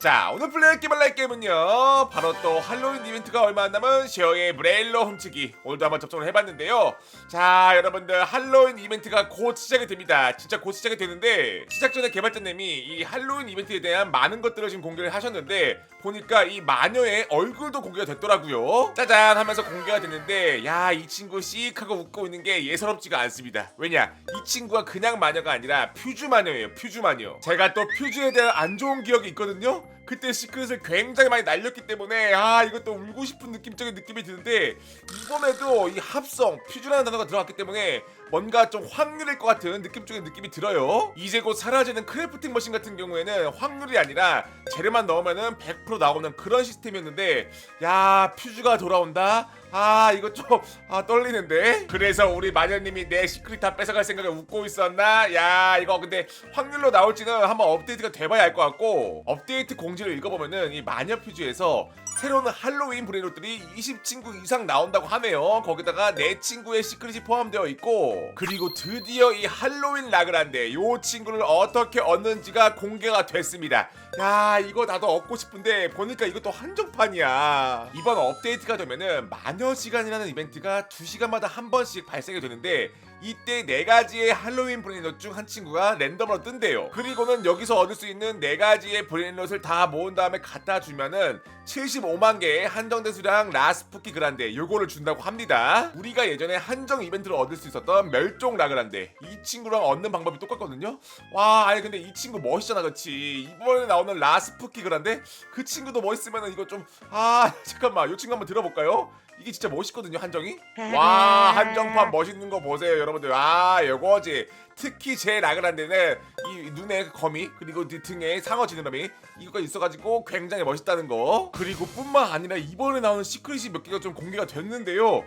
자 오늘 플레이 게임을 할 게임은요. 바로 또 할로윈 이벤트가 얼마 안 남은 쉐어의 브레일러 훔치기. 오늘도 한번 접속을 해봤는데요. 자 여러분들 할로윈 이벤트가 곧 시작이 됩니다. 진짜 곧 시작이 되는데 시작 전에 개발자님이 이 할로윈 이벤트에 대한 많은 것들을 지금 공개를 하셨는데 보니까 이 마녀의 얼굴도 공개가 됐더라고요. 짜잔 하면서 공개가 됐는데 야 이 친구 씩 하고 웃고 있는 게 예사롭지가 않습니다. 왜냐? 이 친구가 그냥 마녀가 아니라 퓨즈 마녀예요 퓨즈 마녀. 제가 또 퓨즈에 대한 안 좋은 기억이 있거든요 그때 시크릿을 굉장히 많이 날렸기 때문에 아 이것도 울고 싶은 느낌적인 느낌이 드는데 이번에도 이 합성 퓨즈라는 단어가 들어갔기 때문에 뭔가 좀 확률일 것 같은 느낌적인 느낌이 들어요. 이제 곧 사라지는 크래프팅 머신 같은 경우에는 확률이 아니라 재료만 넣으면은 100% 나오는 그런 시스템이었는데 야 퓨즈가 돌아온다? 아 이거 좀 아, 떨리는데? 그래서 우리 마녀님이 내 시크릿 다 뺏어갈 생각에 웃고 있었나? 야 이거 근데 확률로 나올지는 한번 업데이트가 돼봐야 알 것 같고 업데이트 공지를 읽어보면은 이 마녀 퓨즈에서 새로운 할로윈 브레이로들이 20친구 이상 나온다고 하네요. 거기다가 내 친구의 시크릿이 포함되어 있고 그리고 드디어 이 할로윈 라그란데 요 친구를 어떻게 얻는지가 공개가 됐습니다. 야 이거 나도 얻고 싶은데 보니까 이것도 한정판이야. 이번 업데이트가 되면은 마녀 시간이라는 이벤트가 2시간마다 한 번씩 발생이 되는데 이때 네 가지의 할로윈 브레인롯 중 한 친구가 랜덤으로 뜬대요. 그리고는 여기서 얻을 수 있는 네 가지의 브레인롯을 다 모은 다음에 갖다 주면은 75만 개의 한정된 수량 라스푸키 그란데 요거를 준다고 합니다. 우리가 예전에 한정 이벤트로 얻을 수 있었던 멸종 라그란데 이 친구랑 얻는 방법이 똑같거든요. 와 아니 근데 이 친구 멋있잖아 그치 이번에 나오는 라스푸키 그란데 그 친구도 멋있으면은 이거 좀 아 잠깐만 요 친구 한번 들어볼까요? 이게 진짜 멋있거든요 한정이? 와 한정판 멋있는 거 보세요 여러분들. 아 요거지 특히 제 라그란 데는 이 눈에 그 거미 그리고 이 등에 상어 지느러미 이거가 있어가지고 굉장히 멋있다는 거. 그리고 뿐만 아니라 이번에 나오는 시크릿이 몇 개가 좀 공개가 됐는데요.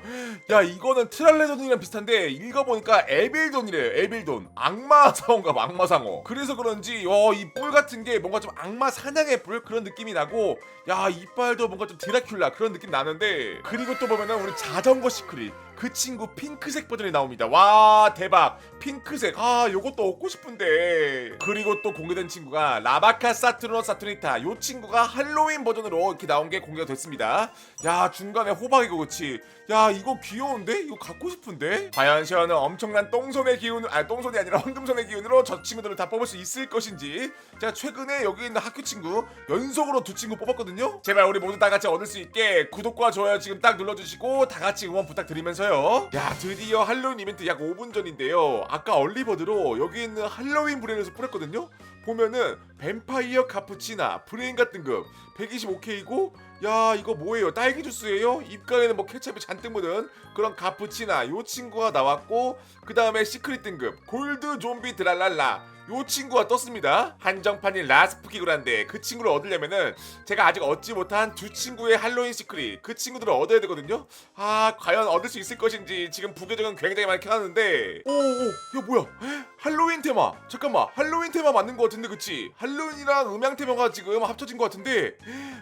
야 이거는 트랄레돈이랑 비슷한데 읽어보니까 에빌돈이래요 에빌돈. 악마 상어인가 봐 악마 상어. 그래서 그런지 어, 이뿔 같은 게 뭔가 좀 악마 사냥의 뿔? 그런 느낌이 나고 야 이빨도 뭔가 좀 드라큘라 그런 느낌 나는데 그리고 또 보면은 우리 자전거 시크릿 그 친구 핑크색 버전이 나옵니다. 와 대박 핑크색 아 요것도 얻고 싶은데 그리고 또 공개된 친구가 라바카 사투르노 사투리타 요 친구가 할로윈 버전으로 이렇게 나온 게 공개가 됐습니다. 야 중간에 호박이고 그치 야 이거 귀여운데 이거 갖고 싶은데 과연 시어는 엄청난 똥손의 기운 아 똥손이 아니라 황금손의 기운으로 저 친구들을 다 뽑을 수 있을 것인지 제가 최근에 여기 있는 학교 친구 연속으로 두 친구 뽑았거든요. 제발 우리 모두 다 같이 얻을 수 있게 구독과 좋아요 지금 딱 눌러주시고 다 같이 응원 부탁드리면서요. 야 드디어 할로윈 이벤트 약 5분 전인데요. 아까 얼리버드로 여기 있는 할로윈 브레인에서 뿌렸거든요. 보면은 뱀파이어 카푸치나 브레인 같은 급 125K고 야 이거 뭐예요 딸기 주스예요 입가에는 뭐 케첩이 잔뜩 묻은 그런 카푸치나 요 친구가 나왔고 그 다음에 시크릿 등급 골드 좀비 드랄랄라 요 친구가 떴습니다. 한정판인 라스푸키그란데. 그 친구를 얻으려면은 제가 아직 얻지 못한 두 친구의 할로윈 시크릿. 그 친구들을 얻어야 되거든요. 아 과연 얻을 수 있을 것인지 지금 부계정은 굉장히 많이 켜놨는데. 오오 이거 뭐야? 할로윈 테마. 잠깐만 할로윈 테마 맞는 것 같은데 그치? 할로윈이랑 음향 테마가 지금 합쳐진 것 같은데.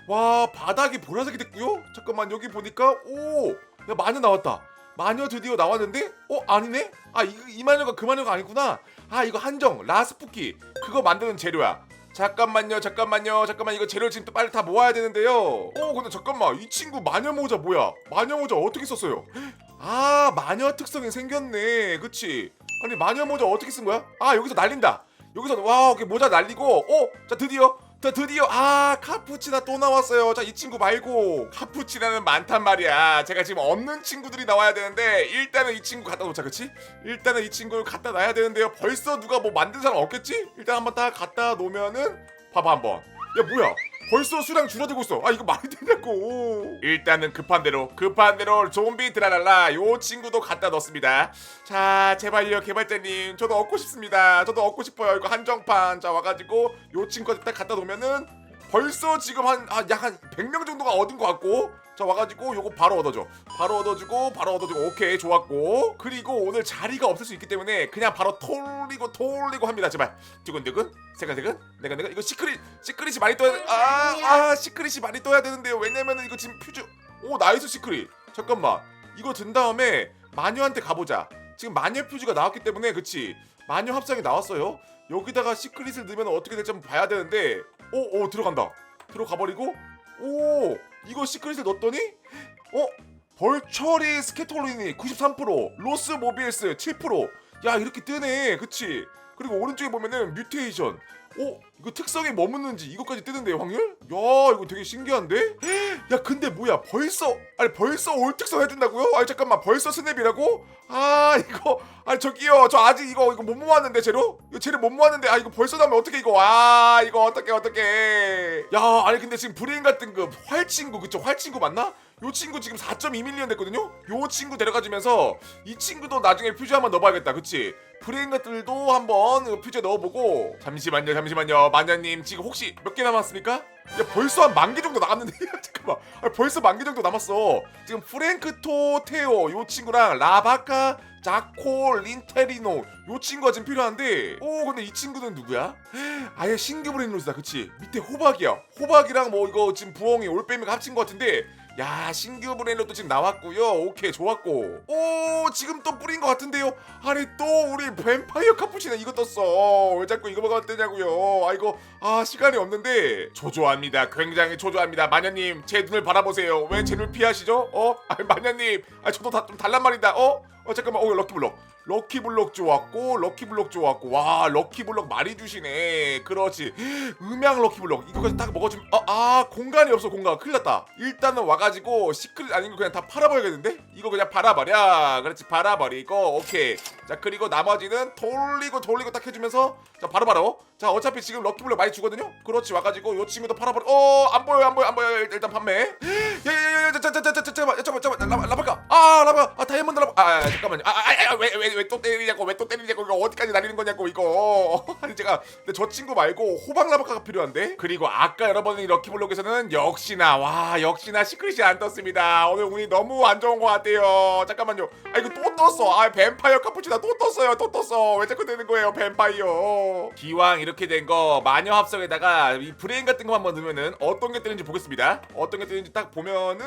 와 바닥이 보라색이 됐고요. 잠깐만 여기 보니까 오 야 마녀 나왔다 마녀 드디어 나왔는데? 어 아니네? 아 이 이 마녀가 그 마녀가 아니구나. 아 이거 한정 라스푸키 그거 만드는 재료야. 잠깐만요 잠깐만요. 잠깐만 이거 재료 지금 또 빨리 다 모아야 되는데요. 어 근데 잠깐만. 이 친구 마녀 모자 뭐야? 마녀 모자 어떻게 썼어요? 아 마녀 특성이 생겼네. 그치? 아니 마녀 모자 어떻게 쓴 거야? 아 여기서 날린다. 여기서 와 오케이 모자 날리고 어자 드디어 자 드디어 아 카푸치나 또 나왔어요. 자 이 친구 말고 카푸치나는 많단 말이야. 제가 지금 없는 친구들이 나와야 되는데 일단은 이 친구 갖다 놓자 그치? 일단은 이 친구를 갖다 놔야 되는데요. 벌써 누가 뭐 만든 사람 없겠지? 일단 한번 딱 갖다 놓으면은 봐봐 한번. 야 뭐야 벌써 수량 줄어들고 있어. 아 이거 말이 되냐고. 일단은 급한 대로 급한 대로 좀비 드라랄라 요 친구도 갖다 넣습니다. 자 제발요 개발자님 저도 얻고 싶습니다. 저도 얻고 싶어요. 이거 한정판 자 와가지고 요 친구 딱 갖다 놓으면은 벌써 지금 한약 한 100명 정도가 얻은 것 같고 자 와가지고 요거 바로 얻어줘. 바로 얻어주고 바로 얻어주고 오케이 좋았고. 그리고 오늘 자리가 없을 수 있기 때문에 그냥 바로 톨리고 톨리고 합니다 제발. 두근두근 세근세근 내근내근. 이거 시크릿 시크릿이 많이 떠야 아아 시크릿이 많이 떠야 되는데요. 왜냐면은 이거 지금 퓨즈 오 나이스 시크릿. 잠깐만. 이거 든 다음에 마녀한테 가보자. 지금 마녀 퓨즈가 나왔기 때문에 그치? 마녀 합성이 나왔어요 여기다가 시크릿을 넣으면 어떻게 될지 한번 봐야 되는데 오 오 들어간다. 들어가 버리고 오 이거 시크릿을 넣었더니 어? 벌처리 스케톨린이 93% 로스 모비일스 7%야 이렇게 뜨네. 그치 그리고 오른쪽에 보면은 뮤테이션 오 이거 특성에 머무는지 이것까지 뜨는데요 확률? 야 이거 되게 신기한데? 야 근데 뭐야 벌써 아니 벌써 올 특성 해준다고요? 아니 잠깐만 벌써 스냅이라고? 아 이거 아니 저기요 저 아직 이거 이거 못 모았는데 재료? 이거 재료 못 모았는데 아 이거 벌써 나면 어떻게 이거 아 이거 어떻게 어떻게 야 아니 근데 지금 브레인 같은 그 활친구 그쵸 활친구 맞나? 요 친구 지금 4.2밀리언 됐거든요? 요 친구 데려가주면서 이 친구도 나중에 퓨즈 한번 넣어봐야겠다 그치? 브레인 것들도 한번 퓨즈에 넣어보고 잠시만요 잠시만요 마녀님 지금 혹시 몇 개 남았습니까? 야 벌써 한 만 개 정도 남았는데 잠깐만 아, 벌써 만 개 정도 남았어 지금 프랭크토 테오 요 친구랑 라바카 자코 린테리노 요 친구가 지금 필요한데 오 근데 이 친구는 누구야? 아예 신규 브레인로스다 그치 밑에 호박이야 호박이랑 뭐 이거 지금 부엉이 올빼미가 합친 것 같은데 야 신규 브레인로도 지금 나왔고요. 오케이 좋았고. 오 지금 또 뿌린 것 같은데요? 아니 또 우리 뱀파이어 카푸치노 이거 떴어. 왜 자꾸 이거 먹어야 되냐고요. 아 이거 아 시간이 없는데. 조조합니다. 굉장히 조조합니다. 마녀님 제 눈을 바라보세요. 왜 제 눈 피하시죠? 어? 아니 마녀님 아 저도 다 좀 달란 말이다. 어? 어 잠깐만. 어 럭키블럭 럭키블럭 좋았고 럭키블럭 좋았고 와 럭키블럭 많이 주시네. 그렇지. 음양 럭키블럭. 이거까지 딱 먹어주면 아, 아 공간이 없어 공간. 큰일 났다. 일단은 와가지고 시크릿 아닌 거 그냥 다 팔아버려야겠는데? 이거 그냥 팔아버려. 그렇지 팔아버리고. 오케이. 자 그리고 나머지는 돌리고 돌리고 딱 해주면서 자 바로바로. 자 어차피 지금 럭키블럭 많이 주거든요? 그렇지 와가지고 요 친구도 팔아버려. 어안 보여 안 보여 안 보여 일단 판매. 야야야야 잠깐만 잠깐만 잠깐만. 라바 라바카. 아 라바 아 다이아몬드 라바 아 잠깐만요. 아왜왜 왜 또 때리냐고 왜 또 때리냐고 이거 어디까지 날리는 거냐고 이거. 아니 제가 근데 저 친구 말고 호박 라바카가 필요한데? 그리고 아까 여러분이 럭키블록에서는 역시나 와 역시나 시크릿이 안 떴습니다. 오늘 운이 너무 안 좋은 것 같아요. 잠깐만요. 아 이거 또 떴어. 아 뱀파이어 카푸치나 또 떴어요. 또 떴어. 왜 자꾸 되는 거예요 뱀파이어? 기왕 이렇게 된 거 마녀 합성에다가 이 브레인 같은 거 한번 넣으면은 어떤 게 뜨는지 보겠습니다. 어떤 게 뜨는지 딱 보면은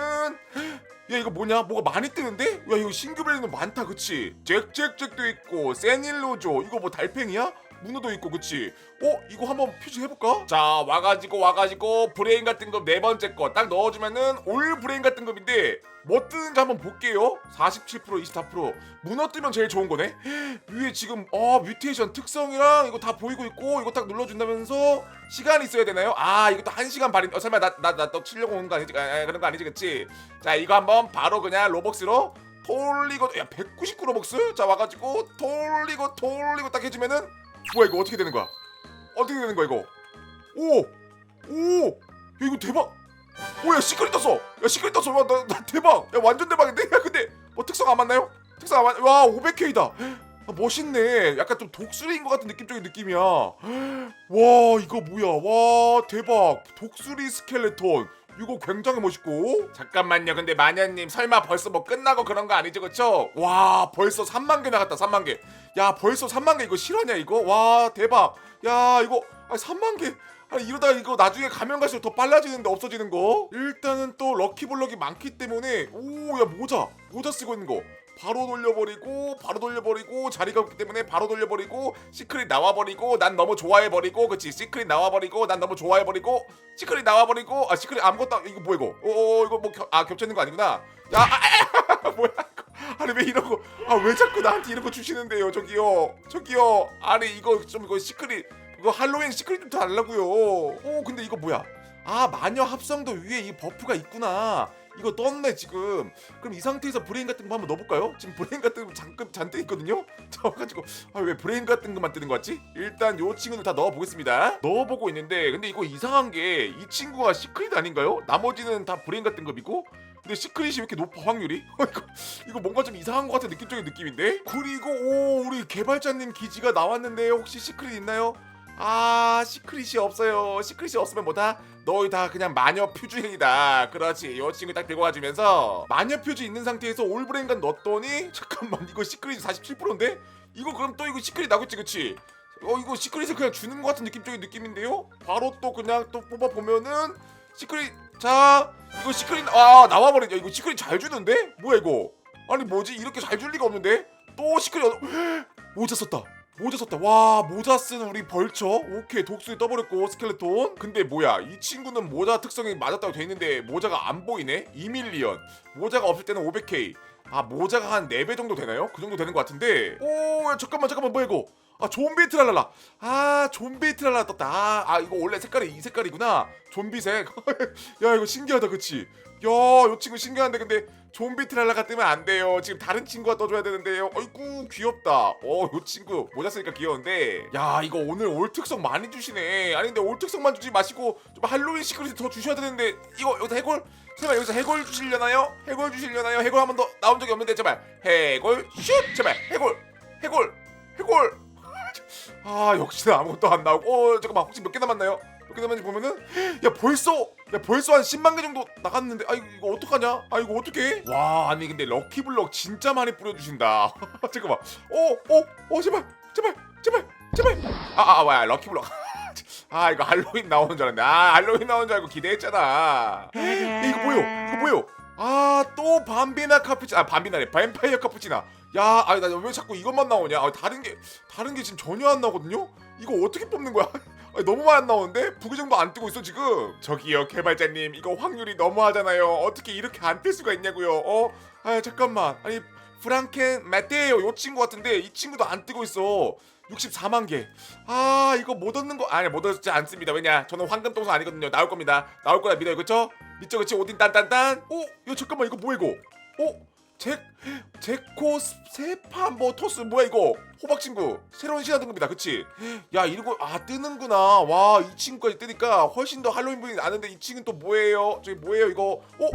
야 이거 뭐냐? 뭐가 많이 뜨는데? 야 이거 신규 브레인은 많다 그치? 잭잭잭도 있고 세닐로조. 이거 뭐 달팽이야 문어도 있고 그치 어 이거 한번 퓨즈 해볼까 자 와가지고 와가지고 브레인 같은 거 네 번째 거 딱 넣어주면은 올 브레인 같은 겁인데 뭐 뜨는지 한번 볼게요 47% 24% 문어 뜨면 제일 좋은 거네 위에 지금 어 뮤테이션 특성이랑 이거 다 보이고 있고 이거 딱 눌러준다면서 시간이 있어야 되나요? 아 이것도 한 시간 반인 어 설마 나나나또 치려고 오는 거 아니지? 아, 아, 그런 거 아니지 그치? 자 이거 한번 바로 그냥 로벅스로 돌리고 야 199 로벅스? 자 와가지고 돌리고 돌리고 딱 해주면은 뭐야 이거 어떻게 되는 거야? 어떻게 되는 거야 이거? 오! 오! 야 이거 대박! 오야 시크릿 떴어! 야 시크릿 떴어! 와, 나, 나 대박! 야 완전 대박인데? 야 근데 뭐 특성 안 맞나요? 특성 안 맞... 와 500K다! 아, 멋있네. 약간 좀 독수리인 것 같은 느낌적인 느낌이야. 와 이거 뭐야? 와 대박. 독수리 스켈레톤. 이거 굉장히 멋있고. 잠깐만요. 근데 마녀님 설마 벌써 뭐 끝나고 그런 거 아니죠, 그쵸? 와 벌써 3만 개 나갔다. 3만 개. 야 벌써 3만 개 이거 실화냐 이거? 와 대박. 야 이거 아 3만 개. 아니 이러다 이거 나중에 가면 갈수록 더 빨라지는데 없어지는 거 일단은 또 럭키블럭이 많기 때문에 오 야 모자 모자 쓰고 있는 거 바로 돌려버리고 바로 돌려버리고 자리가 없기 때문에 바로 돌려버리고 시크릿 나와버리고 난 너무 좋아해버리고 그치? 시크릿 나와버리고 난 너무 좋아해버리고 시크릿 나와버리고 아 시크릿 아무것도 안- 이거 뭐야 이거? 어 이거 뭐아 겹쳐 있는 거 아니구나. 야 아, 아, 뭐야 이거. 아니 왜 이런 거아 왜 자꾸 나한테 이런 거 주시는데요 저기요. 저기요. 아니 이거 좀 이거 시크릿 이거 할로윈 시크릿 좀 달라고요. 오 근데 이거 뭐야? 아 마녀 합성도 위에 이 버프가 있구나 이거 떴네 지금 그럼 이 상태에서 브레인 같은 거 한번 넣어볼까요? 지금 브레인 같은 거 잠깐 잔뜩 있거든요 저가지고 아 왜 브레인 같은 것만 뜨는 거 같지? 일단 요 친구들 다 넣어보겠습니다 넣어보고 있는데 근데 이거 이상한 게 이 친구가 시크릿 아닌가요? 나머지는 다 브레인 같은 겁이고 근데 시크릿이 왜 이렇게 높아 확률이? 이거, 이거 뭔가 좀 이상한 것 같은 느낌적인 느낌인데? 그리고 오 우리 개발자님 기지가 나왔는데 혹시 시크릿 있나요? 아 시크릿이 없어요 시크릿이 없으면 뭐다? 너희 다 그냥 마녀 퓨즈행이다 그렇지 요 친구 딱 들고 와주면서 마녀 퓨즈 있는 상태에서 올브레인간 넣었더니 잠깐만 이거 시크릿 47%인데? 이거 그럼 또 이거 시크릿 나겠지 그치? 어 이거 시크릿을 그냥 주는 것 같은 느낌적인 느낌인데요? 바로 또 그냥 또 뽑아보면은 시크릿 자 이거 시크릿 아 나와버린 야 이거 시크릿 잘 주는데? 뭐야 이거 아니 뭐지 이렇게 잘 줄 리가 없는데? 또 시크릿 얻- 모자 썼다 모자 썼다. 와 모자 쓴 우리 벌처? 오케이 독수리 떠버렸고 스켈레톤. 근데 뭐야 이 친구는 모자 특성이 맞았다고 돼 있는데 모자가 안 보이네? 2밀리언. 모자가 없을 때는 500k 아 모자가 한 4배 정도 되나요? 그 정도 되는 것 같은데. 오 야, 잠깐만 잠깐만 뭐야 이거? 아 좀비 트랄랄라. 아 좀비 트랄랄라 떴다. 아, 아 이거 원래 색깔이 이 색깔이구나. 좀비색. 야 이거 신기하다 그치? 야요 친구 신기한데 근데 좀비 트랄라가 뜨면 안 돼요. 지금 다른 친구가 떠줘야 되는데요. 어이구 귀엽다. 어 요 친구 모자 쓰니까 귀여운데. 야 이거 오늘 올 특성 많이 주시네. 아니 근데 올 특성만 주지 마시고 좀 할로윈 시크릿 더 주셔야 되는데 이거 여기서 해골? 제발 여기서 해골 주시려나요? 해골 주시려나요? 해골 한 번 더 나온 적이 없는데 제발. 해골 슛! 제발. 해골 해골 해골. 아 역시나 아무것도 안 나오고. 어 잠깐만. 혹시 몇 개 남았나요? 몇 개 남았는지 보면은 야 벌써 야 벌써 한 10만 개 정도 나갔는데 아 이거, 이거 어떡하냐? 아 이거 어떡해? 와 아니 근데 럭키블럭 진짜 많이 뿌려주신다. 잠깐만. 어어어 제발 제발 제발 제발. 아아 뭐야 럭키블럭. 아 이거 할로윈 나오는 줄 알았네. 아 할로윈 나오는 줄 알고 기대했잖아. 이거 뭐요? 이거 뭐요? 아 또 밤비나 카푸치나. 아 밤비나래 뱀파이어 카푸치나. 야 아니 나 왜 자꾸 이것만 나오냐? 아, 다른 게 다른 게 지금 전혀 안 나오거든요? 이거 어떻게 뽑는 거야 너무 많이 안 나오는데 부계정도 안 뜨고 있어 지금 저기요 개발자님 이거 확률이 너무하잖아요 어떻게 이렇게 안 뜰 수가 있냐고요 어? 아 잠깐만 아니 프랑켄 마테오 요 친구 같은데 이 친구도 안 뜨고 있어 64만 개. 아 이거 못 얻는 거 아니 못 얻지 않습니다. 왜냐 저는 황금 동서 아니거든요. 나올 겁니다. 나올 거라 믿어요. 그쵸? 믿죠 그치? 오딘 딴딴딴. 오, 야 잠깐만 이거 뭐야 이거? 오, 제 제코 세파 뭐 토스 뭐야 이거? 호박 친구 새로운 신화 등급이다. 그치? 야 이거 아 뜨는구나. 와 이 친구까지 뜨니까 훨씬 더 할로윈 분이 나는데 이 친구는 또 뭐예요? 저기 뭐예요 이거? 오,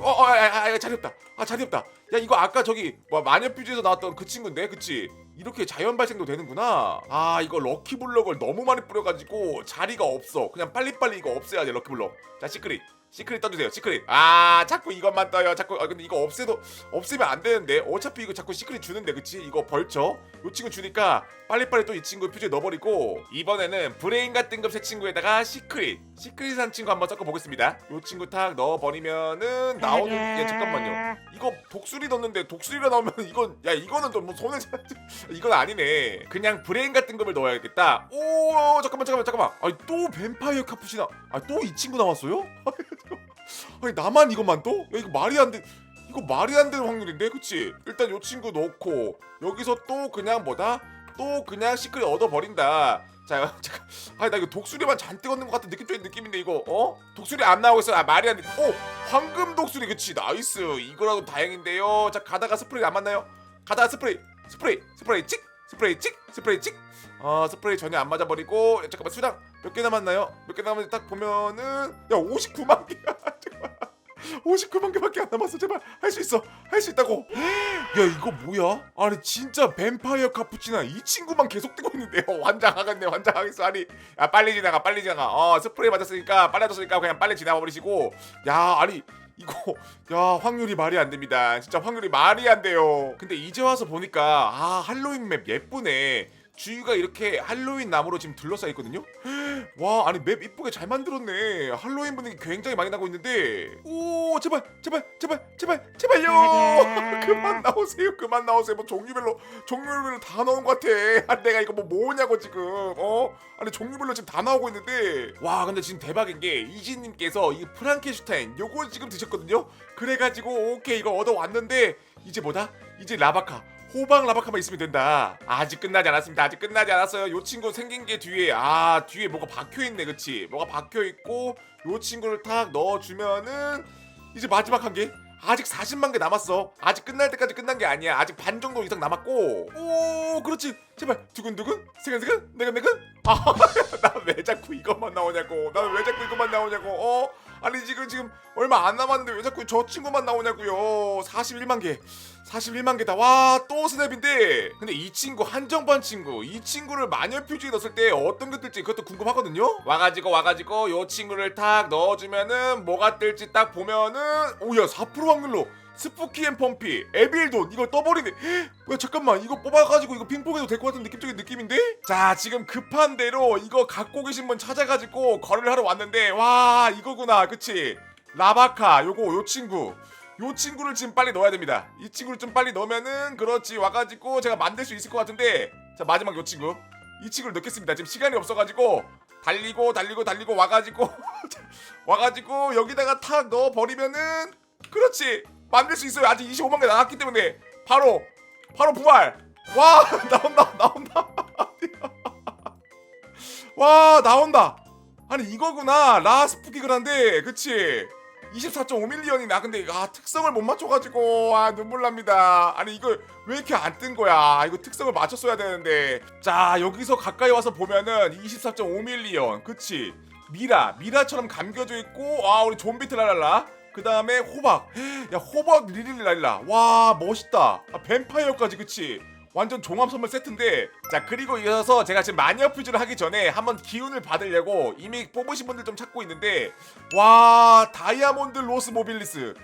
어, 어, 아, 아, 아, 자리 없다. 아, 자리 없다. 야, 이거 아까 저기 뭐 마녀 퓨즈에서 나왔던 그 친구인데, 그치? 이렇게 자연 발생도 되는구나. 아, 이거 럭키블럭을 너무 많이 뿌려가지고 자리가 없어. 그냥 빨리빨리 이거 없애야 돼, 럭키블럭. 자, 시크릿. 시크릿 떠주세요, 시크릿. 아, 자꾸 이것만 떠요. 자꾸, 아, 근데 이거 없애도, 없애면 안 되는데. 어차피 이거 자꾸 시크릿 주는데, 그치? 이거 벌쳐. 요 친구 주니까 빨리빨리 또 이 친구 퓨즈에 넣어버리고, 이번에는 브레인과 등급 새 친구에다가 시크릿. 시크릿 한 친구 한번 섞어보겠습니다. 요 친구 탁 넣어버리면은 나오는, 야, 잠깐만요. 이거 독수리 넣는데 독수리가 나오면 이건 야 이거는 좀뭐 손에 이건 아니네 그냥 브레인 같은 거를 넣어야겠다 오 잠깐만 잠깐만 잠깐만 아니 또 뱀파이어 카푸치나 아또 이 친구 나왔어요? 아니 나만 이것만 또? 야 이거 말이 안 돼 이거 말이 안 되는 확률인데 그치? 일단 요 친구 넣고 여기서 또 그냥 뭐다? 또 그냥 시크릿 얻어버린다 자 잠깐. 아니 나 이거 독수리만 잔뜩 얻는 것 같은 느낌적인 느낌인데 이거. 어? 독수리 안 나오고 있어. 아 말이 안 돼. 오! 황금 독수리. 그치 나이스. 이거라도 다행인데요. 자 가다가 스프레이 안 맞나요? 가다가 스프레이. 스프레이. 스프레이 찍. 스프레이 찍. 스프레이 찍 어 스프레이 전혀 안 맞아 버리고. 야, 잠깐만 수당. 몇 개 남았나요? 몇 개 남았는지 딱 보면은 야 59만 개야 59만 개밖에 안 남았어. 제발 할 수 있어. 할 수 있다고. 야 이거 뭐야? 아니 진짜 뱀파이어 카푸치나 이 친구만 계속 뜨고 있는데 요. 환장하겠네 환장하겠어. 아니 야 빨리 지나가 빨리 지나가. 어 스프레이 맞았으니까 빨라졌으니까 그냥 빨리 지나가 버리시고. 야 아니 이거 야 확률이 말이 안 됩니다. 진짜 확률이 말이 안 돼요. 근데 이제 와서 보니까 아 할로윈 맵 예쁘네. 주위가 이렇게 할로윈 나무로 지금 둘러싸여 있거든요 와 아니 맵 이쁘게 잘 만들었네. 할로윈 분위기 굉장히 많이 나고 있는데. 오 제발 제발 제발 제발 제발요. 그만 나오세요 그만 나오세요. 뭐 종류별로 종류별로 다 나온 것 같아. 아, 내가 이거 뭐 뭐냐고 지금 어? 아니 종류별로 지금 다 나오고 있는데. 와 근데 지금 대박인 게 이지님께서 이 프랑켄슈타인 요거 지금 드셨거든요? 그래가지고 오케이 이거 얻어왔는데 이제 뭐다? 이제 라바카 호박 라바카만 있으면 된다. 아직 끝나지 않았습니다. 아직 끝나지 않았어요. 요 친구 생긴 게 뒤에 아 뒤에 뭐가 박혀 있네, 그치? 뭐가 박혀 있고 요 친구를 탁 넣어주면은 이제 마지막 한 개. 아직 40만 개 남았어. 아직 끝날 때까지 끝난 게 아니야. 아직 반 정도 이상 남았고. 오, 그렇지. 제발 두근두근, 세근세근, 내근내근. 아, 나 왜 자꾸 이것만 나오냐고. 나 왜 자꾸 이것만 나오냐고. 어? 아니 지금 지금 얼마 안 남았는데 왜 자꾸 저 친구만 나오냐고요. 41만 개. 41만 개다. 와, 또 스냅인데. 근데 이 친구 한정판 친구. 이 친구를 마녀 퓨즈에 넣었을 때 어떤 게 뜰지 그것도 궁금하거든요. 와 가지고 와 가지고 요 친구를 탁 넣어 주면은 뭐가 뜰지 딱 보면은 오야 4% 확률로 스푸키 앤 펌피 에빌돈 이거 떠버리네. 왜 잠깐만 이거 뽑아가지고 이거 핑퐁해도 될 것 같은 느낌적인 느낌인데? 자 지금 급한 대로 이거 갖고 계신 분 찾아가지고 거래를 하러 왔는데 와 이거구나 그치? 라바카 요거 요 친구. 요 친구를 지금 빨리 넣어야 됩니다. 이 친구를 좀 빨리 넣으면은 그렇지 와가지고 제가 만들 수 있을 것 같은데. 자 마지막 요 친구. 이 친구를 넣겠습니다. 지금 시간이 없어가지고. 달리고 달리고 달리고 와가지고. 와가지고 여기다가 탁 넣어 버리면은 그렇지 만들 수 있어요. 아직 25만 개 남았기 때문에. 바로 바로 부활. 와 나온다 나온다. 와 나온다. 아니 이거구나. 라스푸키 그란데 그치? 24.5밀리언이나 근데 아 특성을 못 맞춰가지고 아 눈물 납니다. 아니 이걸 왜 이렇게 안 뜬 거야? 이거 특성을 맞췄어야 되는데. 자 여기서 가까이 와서 보면은 24.5밀리언. 그치? 미라 미라처럼 감겨져 있고 아 우리 좀비 트랄랄라 그 다음에 호박. 야 호박 리릴랄라. 와 멋있다. 아, 뱀파이어까지 그치? 완전 종합 선물 세트인데. 자 그리고 이어서 제가 지금 마녀 퓨즈를 하기 전에 한번 기운을 받으려고 이미 뽑으신 분들 좀 찾고 있는데. 와 다이아몬드 로스 모빌리스.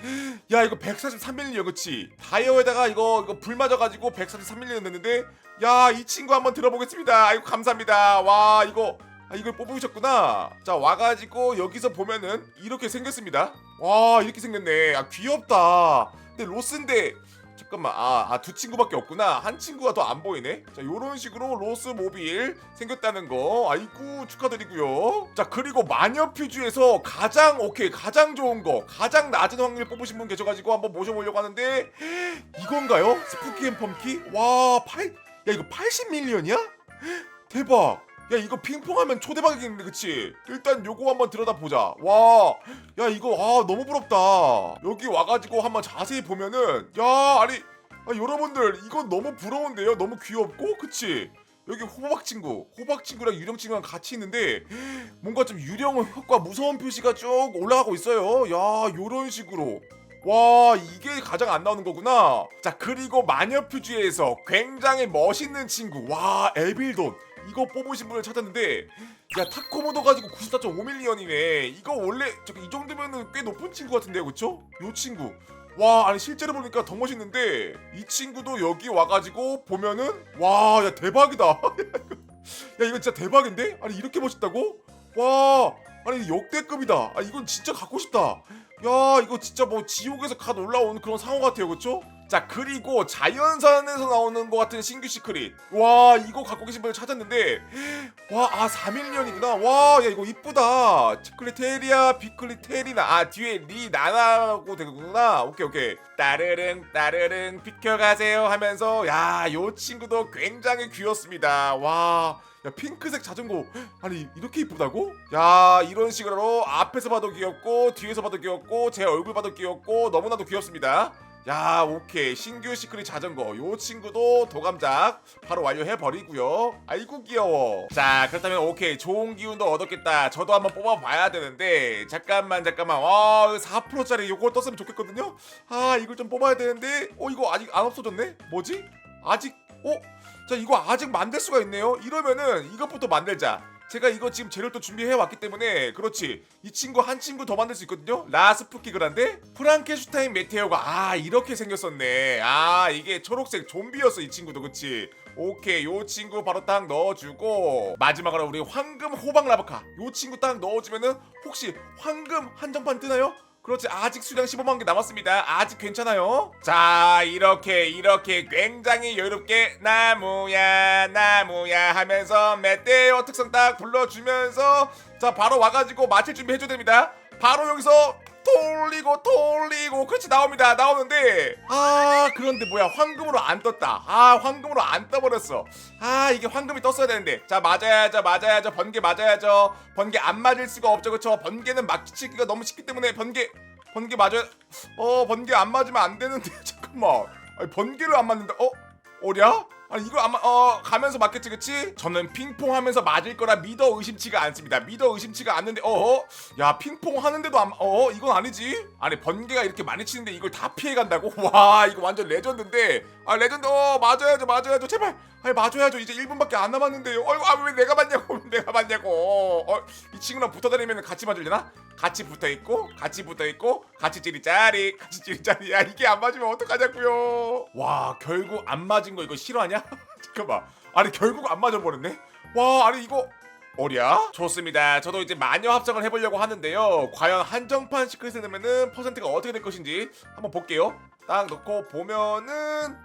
야 이거 143밀리언 그치? 다이어에다가 이거 이거 불 맞아가지고 143밀리언 냈는데. 야 이 친구 한번 들어보겠습니다. 아이고 감사합니다. 와 이거 아 이걸 뽑으셨구나. 자 와가지고 여기서 보면은 이렇게 생겼습니다. 와 이렇게 생겼네. 아 귀엽다. 근데 로스인데 잠깐만. 아두 친구밖에 없구나. 한 친구가 더 안 보이네. 자 요런 식으로 로스 모빌 생겼다는 거. 아이고 축하드리고요. 자 그리고 마녀 퓨즈에서 가장 오케이. 가장 좋은 거. 가장 낮은 확률 뽑으신 분 계셔가지고 한번 모셔보려고 하는데 이건가요? 스푸키 앤 펌키? 와 8 야 이거 80밀리언이야? 대박 야 이거 핑퐁하면 초대박이겠는데 그치? 일단 요거 한번 들여다보자. 와 야 이거 아 너무 부럽다. 여기 와가지고 한번 자세히 보면은 야 아니 아, 여러분들 이거 너무 부러운데요? 너무 귀엽고 그치? 여기 호박 친구 호박 친구랑 유령 친구랑 같이 있는데 뭔가 좀 유령 효과 무서운 표시가 쭉 올라가고 있어요. 야 요런 식으로. 와 이게 가장 안 나오는 거구나. 자 그리고 마녀 퓨즈에서 굉장히 멋있는 친구. 와 에빌돈 이거 뽑으신 분을 찾았는데 야 타코모도 가지고 94.5밀리언이네 이거 원래 저기 이 정도면은 꽤 높은 친구 같은데요 그쵸? 요 친구 와 아니 실제로 보니까 더 멋있는데 이 친구도 여기 와가지고 보면은 와 야 대박이다 야 이거 진짜 대박인데? 아니 이렇게 멋있다고? 와 아니 역대급이다 아 이건 진짜 갖고 싶다 야 이거 진짜 뭐 지옥에서 갓 올라온 그런 상어 같아요 그쵸? 자 그리고 자연산에서 나오는 것 같은 신규 시크릿. 와 이거 갖고 계신 분을 찾았는데 와아 4밀리언이구나. 와 야 이거 이쁘다. 치클리테리아 비클리테리나 아 뒤에 리 나나고 되구나. 오케이 오케이. 따르릉 따르릉 비켜가세요 하면서 야 요 친구도 굉장히 귀엽습니다. 와야 핑크색 자전거. 아니 이렇게 이쁘다고? 야 이런 식으로 앞에서 봐도 귀엽고 뒤에서 봐도 귀엽고 제 얼굴 봐도 귀엽고 너무나도 귀엽습니다 야 오케이. 신규 시크릿 자전거. 요 친구도 도감작 바로 완료해 버리고요. 아이고 귀여워. 자 그렇다면 오케이. 좋은 기운도 얻었겠다. 저도 한번 뽑아봐야 되는데. 잠깐만 잠깐만. 와 4%짜리 요거 떴으면 좋겠거든요? 아 이걸 좀 뽑아야 되는데. 어 이거 아직 안 없어졌네? 뭐지? 아직 어? 자 이거 아직 만들 수가 있네요. 이러면은 이것부터 만들자 제가 이거 지금 재료를 또 준비해 왔기 때문에 그렇지. 이 친구 한 친구 더 만들 수 있거든요. 라스푸키 그란데 프랑켄슈타인 메테오가 아 이렇게 생겼었네. 아 이게 초록색 좀비였어 이 친구도. 그치? 오케이. 요 친구 바로 딱 넣어주고 마지막으로 우리 황금 호박 라바카. 요 친구 딱 넣어주면은 혹시 황금 한정판 뜨나요? 그렇지 아직 수량 15만 개 남았습니다. 아직 괜찮아요? 자 이렇게 이렇게 굉장히 여유롭게 나무야 나무야 하면서 메테오 특성 딱 불러주면서 자 바로 와가지고 마칠 준비 해줘야 됩니다. 바로 여기서 돌리고 돌리고. 그렇지 나옵니다. 나오는데. 아 그런데 뭐야. 황금으로 안 떴다. 아 황금으로 안 떠버렸어. 아 이게 황금이 떴어야 되는데. 자 맞아야죠 맞아야죠. 번개 맞아야죠. 번개 안 맞을 수가 없죠. 그쵸? 번개는 맞히기가 너무 쉽기 때문에 번개 번개 맞아야 어 번개 안 맞으면 안 되는데. 잠깐만. 아니 번개를 안 맞는다. 어? 어랴? 아니 이거 아마 어 가면서 맞겠지 그치? 저는 핑퐁 하면서 맞을 거라 믿어 의심치가 않습니다. 믿어 의심치가 않는데 어어 야 핑퐁 하는데도 안, 어 이건 아니지? 아니 번개가 이렇게 많이 치는데 이걸 다 피해간다고? 와 이거 완전 레전드인데. 아 레전드 어 맞아야죠 맞아야죠. 제발. 아니 맞아야죠. 이제 1분밖에 안 남았는데요. 어이구 아, 왜 내가 맞냐고 왜 내가 맞냐고. 어, 이 친구랑 붙어 다니면 같이 맞으려나? 같이 붙어 있고 같이 붙어 있고 같이 찌리짜리 같이 찌리짜리 야 이게 안 맞으면 어떡하냐고요. 와 결국 안 맞은 거 이거 실화냐? 잠깐만 아니 결국 안 맞아 버렸네 와 아니 이거 어랴? 좋습니다. 저도 이제 마녀 합성을 해보려고 하는데요. 과연 한정판 시크릿을 넣으면은 퍼센트가 어떻게 될 것인지 한번 볼게요. 딱 넣고 보면은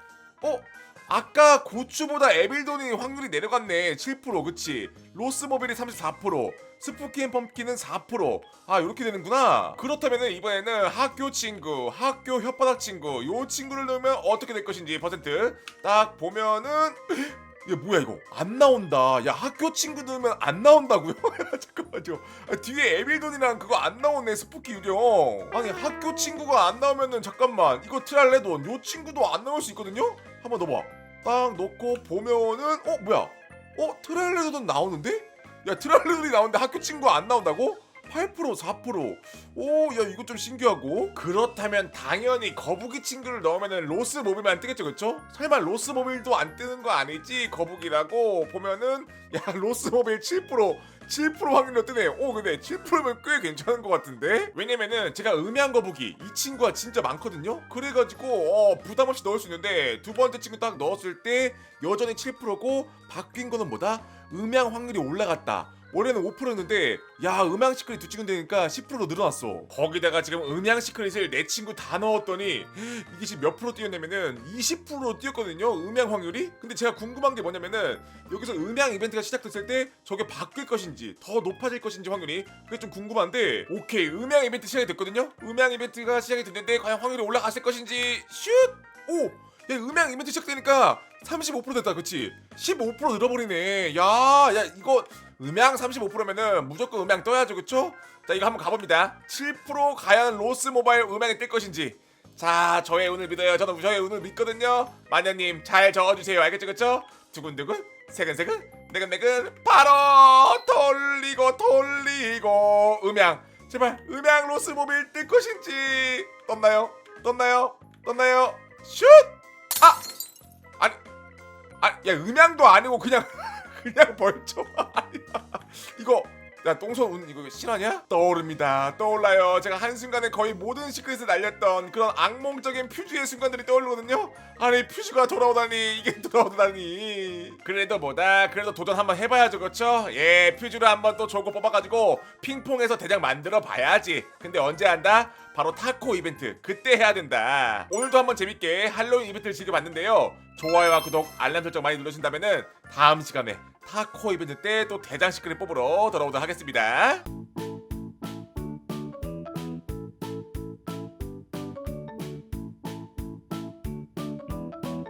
어? 아까 고추보다 에빌돈이 확률이 내려갔네. 7% 그치? 로스모빌이 34% 스푸키 앤 펌킨은 4%아 이렇게 되는구나. 그렇다면 이번에는 학교 친구 학교 혓바닥 친구 요 친구를 넣으면 어떻게 될 것인지 퍼센트 딱 보면은 야 뭐야 이거? 안 나온다. 야 학교 친구 넣으면 안 나온다고요? 야, 잠깐만요. 아, 뒤에 에빌돈이랑 그거 안 나오네 스푸키 유령. 아니 학교 친구가 안 나오면은 잠깐만 이거 트랄레돈 요 친구도 안 나올 수 있거든요? 한번 넣어봐 딱 넣고 보면은 어 뭐야 어 트랄레돈 나오는데? 야 트랄레돈이 나오는데 학교 친구 안 나온다고? 8% 4% 오, 야 이거 좀 신기하고 그렇다면 당연히 거북이 친구를 넣으면은 로스 모빌만 뜨겠죠, 그쵸? 설마 로스 모빌도 안 뜨는 거 아니지? 거북이라고 보면은 야 로스 모빌 7% 7% 확률로 뜨네. 오 근데 7%면 꽤 괜찮은 것 같은데? 왜냐면은 제가 음양 거북이 이 친구가 진짜 많거든요. 그래가지고 어, 부담 없이 넣을 수 있는데 두 번째 친구 딱 넣었을 때 여전히 7%고 바뀐 거는 뭐다? 음양 확률이 올라갔다. 원래는 5%였는데 야 음양 시크릿 두 친구 되니까 10%로 늘어났어 거기다가 지금 음양 시크릿을 내 친구 다 넣었더니 이게 지금 몇 프로 뛰었냐면은 20%로 뛰었거든요 음양 확률이 근데 제가 궁금한 게 뭐냐면은 여기서 음양 이벤트가 시작됐을 때 저게 바뀔 것인지 더 높아질 것인지 확률이 그게 좀 궁금한데 오케이 음양 이벤트 시작이 됐거든요 음양 이벤트가 시작이 됐는데 과연 확률이 올라갔을 것인지 슛! 오! 야 음양 이벤트 시작되니까 35% 됐다 그치 15% 늘어버리네 야야 이거 음양 35%면은 무조건 음양 떠야죠 그쵸? 자 이거 한번 가봅니다 7% 과연 로스 모바일 음양이 뜰 것인지 자 저의 운을 믿어요 저는 저의 운을 믿거든요 마녀님 잘 적어주세요 알겠죠 그쵸? 두근두근 세근세근 내근내근 바로 돌리고 돌리고 음양 제발 음양 로스 모바일 뜰 것인지 떴나요? 떴나요? 떴나요? 슛! 아! 아니 아, 야 음양도 아니고 그냥 그냥 아니야. 이거 야 똥손 운 이거 실화냐? 떠오릅니다. 떠올라요. 제가 한 순간에 거의 모든 시크릿을 날렸던 그런 악몽적인 퓨즈의 순간들이 떠오르거든요. 아니 퓨즈가 돌아오다니 이게 돌아오다니. 그래도 뭐다. 그래도 도전 한번 해봐야죠, 그렇죠? 예, 퓨즈를 한번 또 조고 뽑아가지고 핑퐁에서 대장 만들어 봐야지. 근데 언제 한다? 바로 타코 이벤트 그때 해야 된다. 오늘도 한번 재밌게 할로윈 이벤트를 즐겨봤는데요. 좋아요와 구독, 알람 설정 많이 누르신다면은 다음 시간에 타코 이벤트 때 또 대장 시크릿 뽑으러 돌아오도록 하겠습니다.